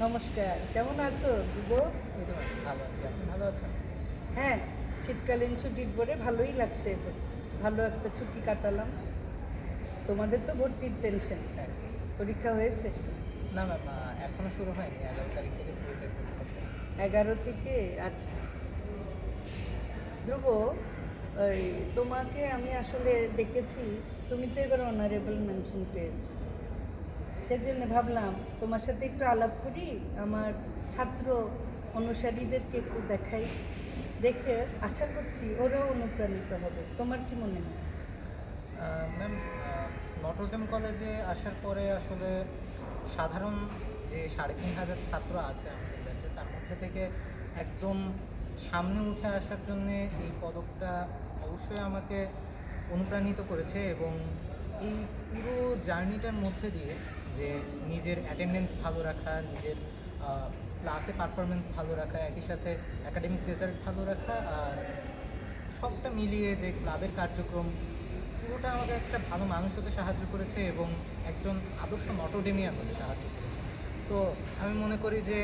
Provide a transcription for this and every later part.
নমস্কার কেমন আছো ধ্রুব? এই তো ভালো আছি আপনি ভালো আছেন? হ্যাঁ শীতকালীন ছুটির পরে ভালোই লাগছে। এবার। ভালো একটা ছুটি কাটালাম। তোমাদের তো ভর্তির টেনশন হ্যাঁ। পরীক্ষা হয়েছে? না ম্যাম এখনও শুরু হয়নি। এগারো তারিখ থেকে। এগারো থেকে আচ্ছা আচ্ছা। ধ্রুব ওই তোমাকে আমি আসলে ডেকেছি। তুমি তো এবার অনারেবল মেনশন পেয়েছ। সেজন্য ভাবলাম, তোমার সাথে একটু আলাপ করি, আমার ছাত্র অনুসারীদেরকে একটু দেখাই, দেখে আশা করছি ওরাও অনুপ্রাণিত হবে। তোমার কি মনে হয়? ম্যাম নটরডেম কলেজে আসার পরে আসলে সাধারণ যে সাড়ে তিন হাজার ছাত্র আছে আমাদের ব্যাচে তার মধ্যে থেকে একদম সামনে উঠে আসার জন্যে এই পদকটা অবশ্যই আমাকে অনুপ্রাণিত করেছে এবং এই পুরো জার্নিটার মধ্যে দিয়ে যে নিজের অ্যাটেন্ডেন্স ভালো রাখা, নিজের ক্লাসে পারফরমেন্স ভালো রাখা, একই সাথে একাডেমিক রেজাল্ট ভালো রাখা আর সবটা মিলিয়ে যে ক্লাবের কার্যক্রম, পুরোটা আমাকে একটা ভালো মানুষ হতে সাহায্য করেছে এবং একজন আদর্শ নটোডেমিয়ান হতে সাহায্য করেছে। তো আমি মনে করি যে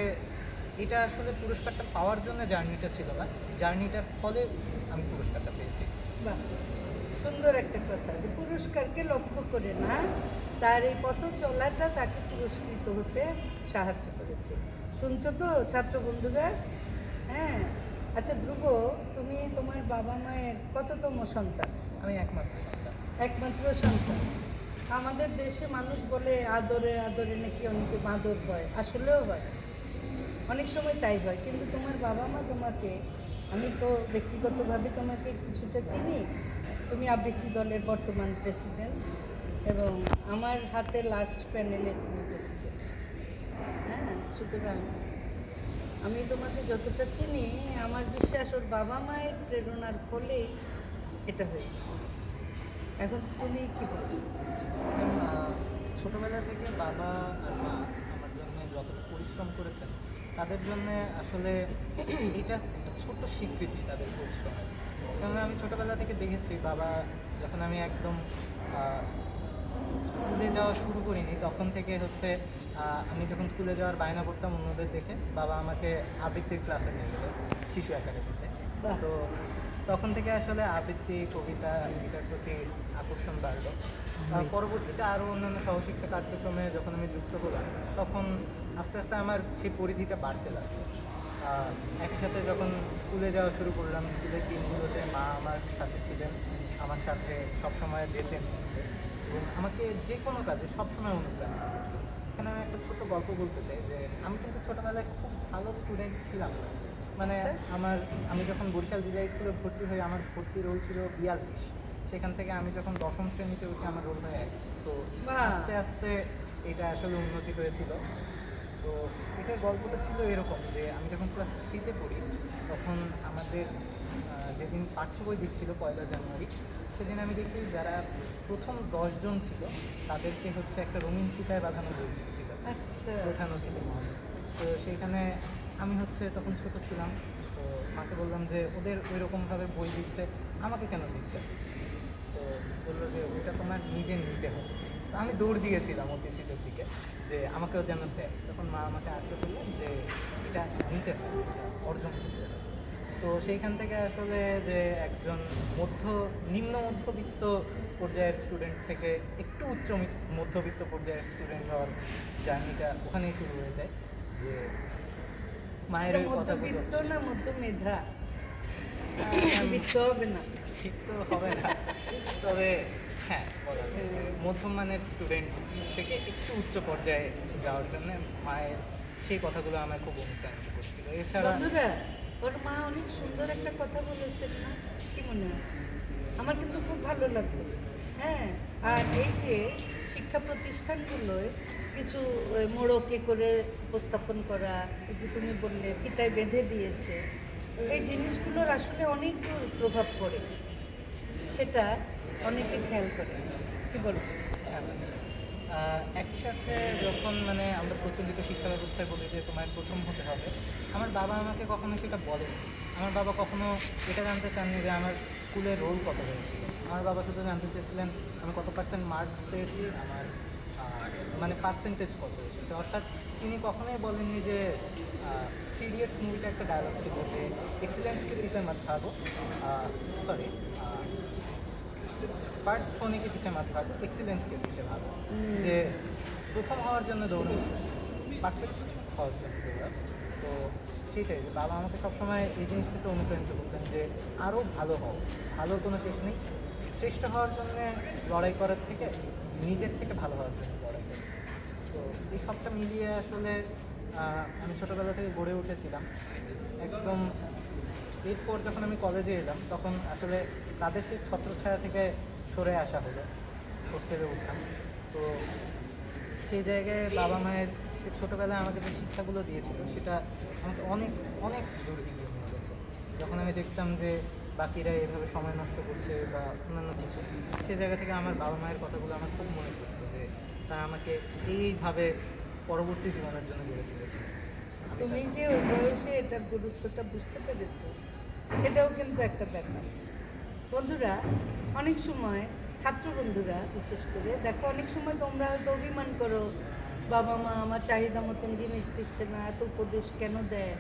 এটা আসলে পুরস্কারটা পাওয়ার জন্য জার্নিটা ছিল না, জার্নিটার ফলে আমি পুরস্কারটা পেয়েছি। সুন্দর একটা কথা যে পুরস্কারকে লক্ষ্য করে না তার এই পথ চলাটা তাকে পুরস্কৃত হতে সাহায্য করেছে। শুনছো তো ছাত্র বন্ধুরা? হ্যাঁ। আচ্ছা ধ্রুব তুমি তোমার বাবা মায়ের কততম সন্তান? আমি একমাত্র সন্তান। একমাত্র সন্তান। আমাদের দেশে মানুষ বলে আদরে আদরে নাকি অনেকে বাঁদর হয় আসলেও হয়। অনেক সময় তাই হয় কিন্তু তোমার বাবা মা তোমাকে আমি তো ব্যক্তিগতভাবে তোমাকে কিছুটা চিনি তুমি আবৃত্তি দলের বর্তমান প্রেসিডেন্ট এবং আমার হাতে লাস্ট প্যানেলে তুমি প্রেসিডেন্ট হ্যাঁ সুতরাং আমি তোমাকে যতটা চিনি, আমার বিশ্বাস ওর বাবা মায়ের প্রেরণার ফলেই এটা হয়েছে। এখন তুমি কি বলছো ছোটোবেলা থেকে বাবা আর মা আমার জন্য যতটা পরিশ্রম করেছেন, তাদের জন্য আসলে এটা একটা ছোট্ট স্বীকৃতি তাদের পরিশ্রমের। কারণ আমি ছোটবেলা থেকে দেখেছি বাবা যখন আমি একদম স্কুলে যাওয়া শুরু করিনি তখন থেকে হচ্ছে আমি যখন স্কুলে যাওয়ার বায়না করতাম অন্যদের দেখে বাবা আমাকে আবৃত্তির ক্লাসে নিয়ে গেল শিশু একাডেমিতে। তো তখন থেকে আসলে আবৃত্তি কবিতা এটার প্রতি আকর্ষণ বাড়লো। পরবর্তীতে আরও অন্যান্য সহশিক্ষা কার্যক্রমে যখন আমি যুক্ত হলাম তখন আস্তে আস্তে আমার সেই পরিধিটা বাড়তে লাগল। একই সাথে যখন স্কুলে যাওয়া শুরু করলাম স্কুলের দিনগুলোতে মা আমার সাথে ছিলেন আমার সাথে সবসময় যেতেন। এবং আমাকে যে কোনো কাজে সবসময় অনুপ্রাণিত। এখানে আমি একটা ছোট গল্প বলতে চাই যে আমি কিন্তু ছোটোবেলায় খুব ভালো স্টুডেন্ট ছিলাম। মানে আচ্ছা। আমার আমি যখন বরিশাল বিজয় স্কুলে ভর্তি হই আমার ভর্তি রোল ছিল বিয়াল্লিশ সেখান থেকে আমি যখন দশম শ্রেণীতে উঠে আমার রোল হয় এক তো আস্তে আস্তে এটা আসলে উন্নতি হয়েছিল তো এটার গল্পটা ছিল এরকম যে আমি যখন ক্লাস থ্রিতে পড়ি তখন আমাদের যেদিন পাঠ্য বই দিচ্ছিল পয়লা জানুয়ারি সেদিন আমি দেখি যারা প্রথম দশজন ছিল তাদেরকে হচ্ছে একটা রঙিন ফিতায় বাঁধানো বই ছিল আচ্ছা। ওঠানো থেকে তো সেইখানে আমি হচ্ছে তখন ছোট ছিলাম তো মাকে বললাম যে ওদের ওই রকমভাবে বই দিচ্ছে আমাকে কেন দিচ্ছে? তো বলল যে ওইটা তোমার নিজে নিতে হবে। আমি দৌড় দিয়েছিলাম অতি শীতের দিকে যে আমাকেও যেন দেয়। তখন মা আমাকে আটকে বললেন যে এটা নিতে অর্জন করতে হবে। তো সেইখান থেকে আসলে যে একজন মধ্য নিম্ন মধ্যবিত্ত পর্যায়ের স্টুডেন্ট থেকে একটু উচ্চ মধ্যবিত্ত পর্যায়ের স্টুডেন্ট হওয়ার জার্নিটা ওখানেই শুরু হয়ে যায় যে মায়ের মধ্যবিত্ত না মধ্য মেধা দিতে হবে না। ঠিক তো হবে না। তবে হ্যাঁ মধ্যমানের স্টুডেন্ট থেকে একটু উচ্চ পর্যায়ে যাওয়ার জন্য মায়ের সেই কথাগুলো আমায় খুব অনুপ্রাণিত করছিল। এছাড়া ওর মা অনেক সুন্দর একটা কথা বলেছেন না কি মনে হয়? আমার কিন্তু খুব ভালো লাগল। হ্যাঁ আর এই যে শিক্ষা প্রতিষ্ঠানগুলোয় কিছু মোড়কে করে উপস্থাপন করা যে তুমি বললে ফিতায় বেঁধে দিয়েছে, এই জিনিসগুলোর আসলে অনেক প্রভাব পড়ে। সেটা অনেকে খেয়াল করে। কি বলব? আহ, একই যখন মানে আমরা প্রচলিত শিক্ষা ব্যবস্থায় বলি যে তোমার প্রথম হতে হবে আমার বাবা আমাকে কখনো সেটা বলেনি। আমার বাবা কখনো এটা জানতে চাননি যে আমার স্কুলের রোল কত হয়েছিল। আমার বাবা শুধু জানতে চেয়েছিলেন আমি কত পার্সেন্ট মার্কস পেয়েছি আমার মানে পার্সেন্টেজ কত এসেছে অর্থাৎ তিনি কখনোই বলেননি যে থ্রি ইডিয়টস মুভিটা একটা ডায়লগ ছিল যে এক্সিলেন্সকে মত ভাগো সরি ফার্স্ট ফোনেকে পিছে মত ভাগো এক্সিলেন্সকে পিছে ভাগো হুম। যে প্রথম হওয়ার জন্য দৌড়ো পারফেক্ট হওয়ার জন্য দৌড়াও তো সেটাই যে বাবা আমাকে সবসময় এই জিনিসটাকে অনুপ্রাণিত করতেন যে আরও ভালো হও ভালো কোনো নেই। শ্রেষ্ঠ হওয়ার জন্য লড়াই করার থেকে নিজের থেকে ভালো হওয়ার জন্য লড়াই করা। তো এই সবটা মিলিয়ে আসলে আমি ছোটোবেলা থেকে গড়ে উঠেছিলাম। একদম এরপর যখন আমি কলেজে এলাম তখন আসলে তাদের সেই ছত্রছায়া থেকে সরে আসা হলো হোস্টেলে উঠলাম তো সেই জায়গায় বাবা মায়ের ছোটোবেলায় আমাকে যে শিক্ষাগুলো দিয়েছিল, সেটা আমাকে অনেক অনেক দূর এগিয়ে নিয়ে গেছে। যখন আমি দেখতাম যে বাকিরা এভাবে সময় নষ্ট করছে বা অন্যান্য কিছু সেই জায়গা থেকে আমার বাবা মায়ের কথাগুলো আমার খুব মনে পড়তো যে তারা আমাকে এইভাবে পরবর্তী জীবনের জন্য গড়ে তুলেছে। তুমি যে ওই বয়সে এটার গুরুত্বটা বুঝতে পেরেছ, এটাও কিন্তু একটা ব্যাপার। বন্ধুরা, অনেক সময় ছাত্র বন্ধুরা, বিশেষ করে, দেখো অনেক সময় তোমরা হয়তো অভিমান করো, বাবা মা আমার চাহিদা মতন জিনিস দিচ্ছে না, এত উপদেশ কেন দেয়?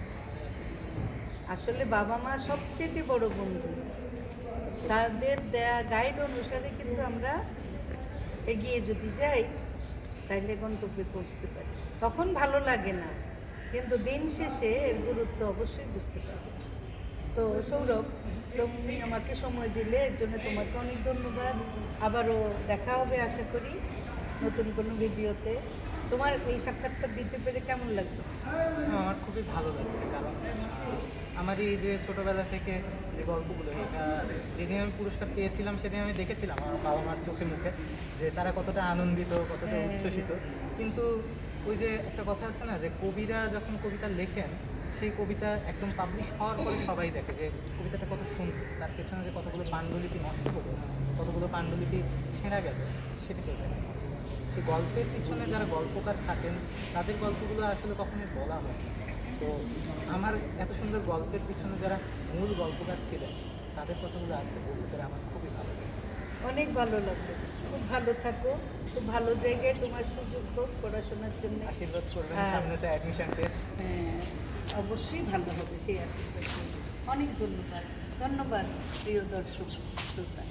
আসলে বাবা মা সবচেয়ে বড় বন্ধু। তাদের দেয়া গাইড অনুসারে কিন্তু আমরা এগিয়ে যদি যাই, তাইলে গন্তব্যে পৌঁছতে পারি। তখন ভালো লাগে না, কিন্তু দিন শেষে এর গুরুত্ব অবশ্যই বুঝতে পারবে। তো সৌরভ তুমি আমাকে সময় দিলে এর জন্য তোমাকে অনেক ধন্যবাদ। আবারও দেখা হবে আশা করি নতুন কোনো ভিডিওতে। তোমার এই সাক্ষাৎকার দিতে পেরে কেমন লাগল? আমার খুবই ভালো লাগছে কারণ আমার এই যে ছোটোবেলা থেকে যে গল্পগুলো এটা যেদিন আমি পুরস্কার পেয়েছিলাম সেদিন আমি দেখেছিলাম আমার বাবা মার চোখে মুখে যে তারা কতটা আনন্দিত কতটা হ্যাঁ। উচ্ছ্বসিত। কিন্তু ওই যে একটা কথা আছে না যে কবিরা যখন কবিতা লেখেন সেই কবিতা একদম পাবলিশ হওয়ার পরে সবাই দেখে যে কবিতাটা কত সুন্দর। তার পেছনে যে কতগুলো পাণ্ডুলিপি নষ্ট হলো, কতগুলো পাণ্ডুলিপি ছেঁড়া গেল, সেটা কেউ দেখে। সেই গল্পের পিছনে যারা গল্পকার থাকেন, তাদের গল্পগুলো আসলে কখনোই বলা হয় তো আমার এত সুন্দর গল্পের পিছনে যারা মূল গল্পকার ছিলেন, তাদের কথাগুলো আজকে বলতে আমার খুবই ভালো লাগে অনেক ভালো লাগল। খুব ভালো থাকো খুব ভালো জায়গায় তোমার সুযোগ হোক পড়াশোনার জন্য। আশীর্বাদ করবেন হ্যাঁ। সামনে তো অ্যাডমিশন টেস্ট হ্যাঁ অবশ্যই ভালো হবে সেই আশীর্বাদ। অনেক ধন্যবাদ। ধন্যবাদ প্রিয় দর্শক শ্রোতা।